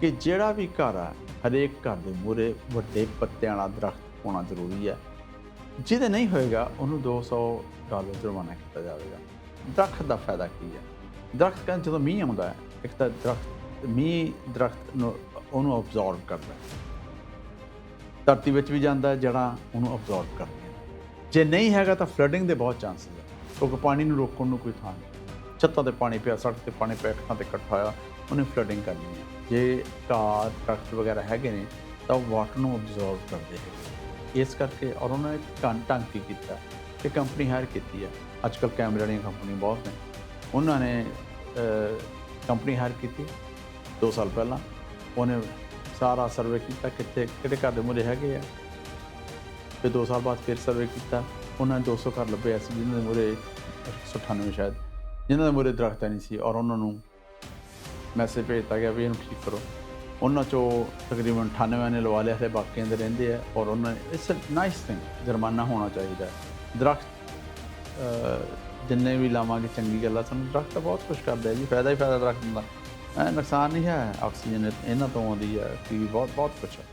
ਕਿ ਜਿਹੜਾ ਵੀ ਘਰ ਆ, ਹਰੇਕ ਘਰ ਦੇ ਮੂਰੇ ਵੱਡੇ ਪੱਤਿਆਂ ਵਾਲਾ ਦਰਖਤ ਹੋਣਾ ਜ਼ਰੂਰੀ ਹੈ। ਜਿਹਦੇ ਨਹੀਂ ਹੋਏਗਾ, ਉਹਨੂੰ 200 ਡਾਲਰ ਜੁਰਮਾਨਾ ਕੀਤਾ ਜਾਵੇਗਾ। ਦਰਖਤ ਦਾ ਫਾਇਦਾ ਕੀ ਹੈ? ਦਰਖਤ ਕਹਿੰਦੇ ਜਦੋਂ ਮੀਂਹ ਆਉਂਦਾ ਹੈ, ਇੱਕ ਤਾਂ ਦਰਖਤ, ਮੀਂਹ ਦਰਖਤ ਨੂੰ, ਉਹਨੂੰ ਅਬਜ਼ੌਰਬ ਕਰਦਾ ਹੈ। ਧਰਤੀ ਵਿੱਚ ਵੀ ਜਾਂਦਾ ਹੈ ਉਹਨੂੰ ਅਬਜ਼ੌਰਬ ਕਰਦੀਆਂ ਜੇ ਨਹੀਂ ਹੈਗਾ ਤਾਂ ਫਲੱਡਿੰਗ ਦੇ ਬਹੁਤ ਚਾਂਸਸ ਹੈ, ਕਿਉਂਕਿ ਪਾਣੀ ਨੂੰ ਰੋਕਣ ਨੂੰ ਕੋਈ ਥਾਂ ਨਹੀਂ। ਛੱਤਾਂ ਤੇ ਪਾਣੀ ਪਿਆ, ਸੜਕ ਤੇ ਪਾਣੀ ਪਿਆ, ਅੱਖਾਂ ਤੇ ਇਕੱਠਾ ਹੋਇਆ, ਉਹਨੇ ਫਲੱਡਿੰਗ ਕਰ ਲਈ। ਜੇ ਕਾਰ, ਟਰੱਕ ਵਗੈਰਾ ਹੈਗੇ ਨੇ, ਤਾਂ ਉਹ ਵਾਟਰ ਨੂੰ ਅਬਜ਼ੌਰਬ ਕਰਦੇ ਹੈਗੇ ਇਸ ਕਰਕੇ ਔਰ ਉਹਨਾਂ ਨੇ ਕੰਨ ਢੰਗ ਕੀ ਕੀਤਾ ਕਿ ਕੰਪਨੀ ਹਾਇਰ ਕੀਤੀ ਹੈ ਅੱਜ ਕੱਲ੍ਹ ਕੈਮਰੇ ਵਾਲੀਆਂ ਕੰਪਨੀ ਬਹੁਤ ਨੇ। ਉਹਨਾਂ ਨੇ ਕੰਪਨੀ ਹਾਇਰ ਕੀਤੀ 2 ਸਾਲ ਪਹਿਲਾਂ। ਉਹਨੇ ਸਾਰਾ ਸਰਵੇ ਕੀਤਾ ਕਿੱਥੇ, ਕਿਹੜੇ ਘਰ ਦੇ ਮੁਰੇ ਹੈਗੇ ਆ। ਫਿਰ 2 ਸਾਲ ਬਾਅਦ ਫਿਰ ਸਰਵੇ ਕੀਤਾ। ਉਹਨਾਂ ਨੇ 200 ਘਰ ਲੱਭੇ ਐਸੇ ਜਿਨ੍ਹਾਂ ਦੇ ਮੁਰੇ 198 ਸ਼ਾਇਦ। ਜਿਨ੍ਹਾਂ ਦੇ ਮੁਰੇ ਦਰਖਤ ਨਹੀਂ ਸੀ ਔਰ ਉਹਨਾਂ ਨੂੰ ਮੈਸੇਜ ਭੇਜਤਾ ਗਿਆ ਵੀ ਇਹਨੂੰ ਠੀਕ ਕਰੋ। ਉਹਨਾਂ ਚੋਂ ਤਕਰੀਬਨ 98 ਨੇ ਲਵਾ ਲਿਆ ਤੇ ਬਾਕੀਆਂ ਦੇ ਰਹਿੰਦੇ ਆ ਔਰ ਉਹਨਾਂ ਨੇ ਇਟਸ ਅ ਨਾਈਸ ਥਿੰਗ ਜੁਰਮਾਨਾ ਹੋਣਾ ਚਾਹੀਦਾ ਹੈ। ਦਰਖਤ ਜਿੰਨੇ ਵੀ ਲਾਵਾਂਗੇ ਚੰਗੀ ਗੱਲ ਆ, ਸਾਨੂੰ ਦਰਖਤ ਤਾਂ ਬਹੁਤ ਕੁਝ ਕਰਦਾ ਜੀ, ਫਾਇਦਾ ਹੀ ਫਾਇਦਾ ਦਰਖਤ ਦਾ ਐ ਨੁਕਸਾਨ ਨਹੀਂ ਹੈ, ਆਕਸੀਜਨ ਇਹਨਾਂ ਤੋਂ ਆਉਂਦੀ ਹੈ, ਕਿ ਬਹੁਤ ਬਹੁਤ ਕੁਝ ਹੈ।